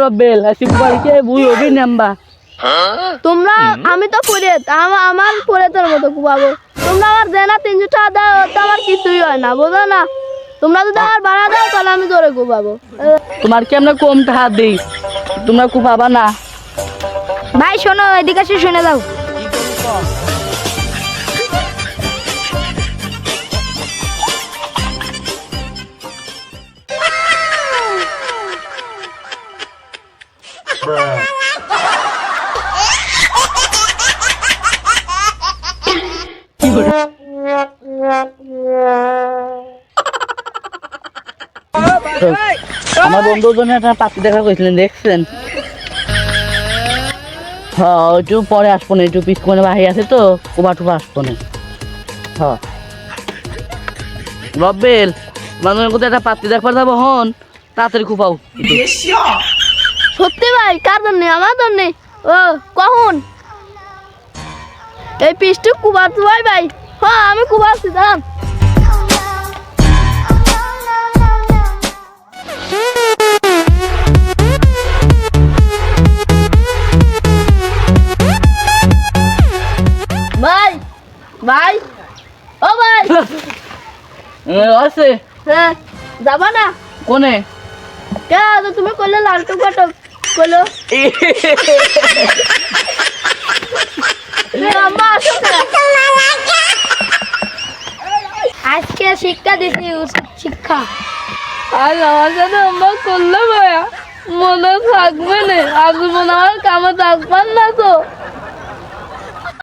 রবেল হবি নাম্বা তোমরা আমি তো আমার মতো কুবাবো তোমরা আমার দেনা তিনশো টাকা দাও তো আমার কিছুই হয় না বোঝো না? তোমরা যদি আমার ভাড়া দাও তাহলে আমি জোরে কুবাবো তোমার কি আমরা কম টাকা দিই? তোমরা খুব পাবা না। ভাই শোনো এদিকে এসে শুনে দাও আমার বন্ধু জন্য একটা পাখি দেখা করেছিলেন দেখছেন হ্যাঁ পরে আসব না, একটু পিস করে বাহি আছে তো, কুবা টুবা আসব না। হ্যাঁ। রবেল মানুষের কোথায় একটা পাত্রী দেখবার যাব হন, তাড়াতাড়ি খুপাও সত্যি ভাই কার জন্য? আমার জন্য? ও কখন? এই পিসটু কুবাচ্ছি ভাই ভাই। হ্যাঁ আমি কুবাচ্ছি দাঁড়ান। ভাই ভাই। ও ভাই। আছে। হ্যাঁ যাবা না? কোনে? কে তুমি করলে লালটু কাটো করল। আজকে শিক্ষা দিছি উচিত শিক্ষা। আর আমার সাথে আমরা করলে ভাইয়া মনে থাকবে না আজ মনে হয় কামে থাকবেন না তো।